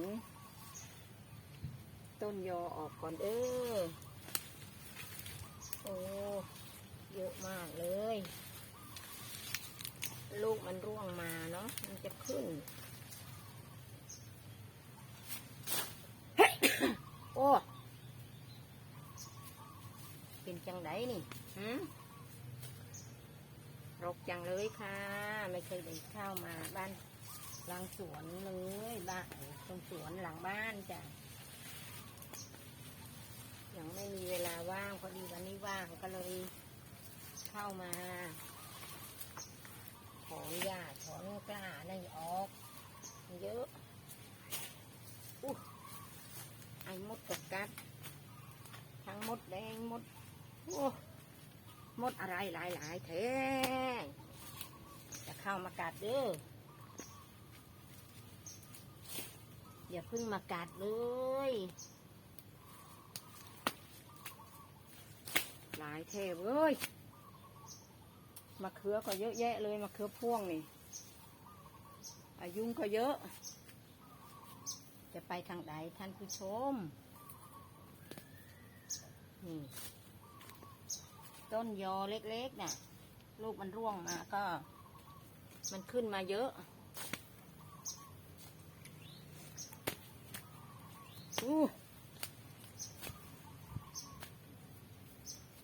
น ต้นยอออกก่อนเออโอ้เยอะมากเลย ลูกมันร่วงมาเนาะมันจะขึ้นโอ้เป็นจังไดนี่หืมรกจังเลยค่ะ ไม่เคยได้เข้ามาบ้านหลังสวนเลย บ้านหลังบ้านจ้ะยังไม่มีเวลาว่างพอดีวันนี้ว่างก็เลยเข้ามาถอนหญ้าถอนกล้านั่นออกเยอะอู้ไอ้มดกับกัด ทั้งมดแดงมดโอ้มดอะไรหลายหลายๆแท้จะเข้ามากัดเด้อ อย่าเพิ่งมากัดเลยหลายเทพเอ้ยมะเขือก็เยอะแยะเลยมะเขือพ่วงนี่อายุงก็เยอะ จะไปทางใดท่านผู้ชม นี่ ต้นยอเล็กๆน่ะ ลูกมันร่วงมาก็ มันขึ้นมาเยอะ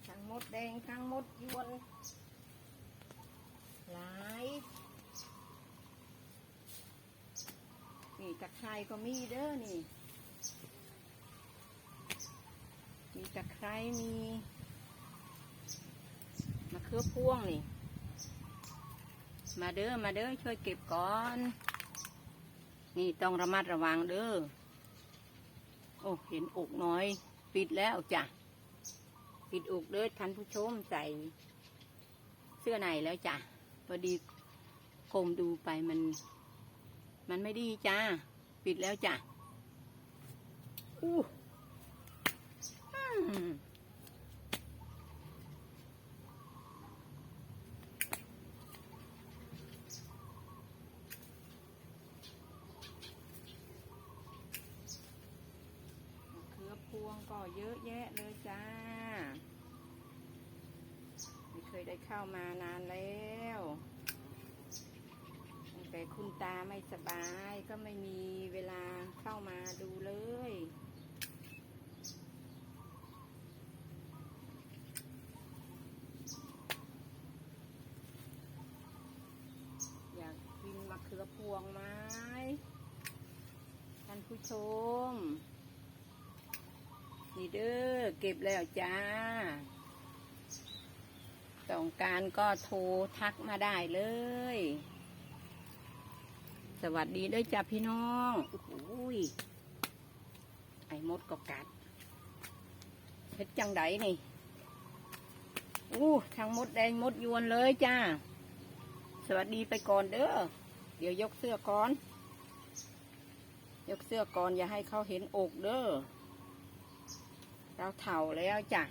ทั้งมดแดงทั้งมดยวน หลาย นี่ตะไคร้ก็มีเด้อนี่ มีตะไคร้มีมะเขือพ่วงนี่ มาเด้อ มาเด้อ ช่วยเก็บก่อน นี่ต้องระมัดระวังเด้อ อ้เห็นอกน้อย ปิดแล้วจ้ะ ปิดอกเด้อท่านผู้ชมใส่เสื้อในแล้วจ้ะพอดีโคมดูไปมัน มันไม่ดีจ้า ปิดแล้วจ้ะอู้ อืมะเขือพวง ก็เยอะแยะเลยจ้า ไม่เคยได้เข้ามานานแล้วตั้งแต่คุณตาไม่สบายก็ไม่มีเวลาเข้ามาดูเลยอยากกินมะเขือพวงไหมท่านผู้ชม นี่เด้อเก็บแล้วจ้า ต้องการก็โทรทักมาได้เลย สวัสดีด้วยจ้าพี่น้องโอ้ยไอ้มดก็กัดเฮ็ดจังไดนี่อู้ทางมดแดงมดยวนเลยจ้า สวัสดีไปก่อนเด้อเดี๋ยวยกเสื้อก่อน ยกเสื้อก่อนอย่าให้เขาเห็นอกเด้อ เราเถ่าแล้วจ้ะ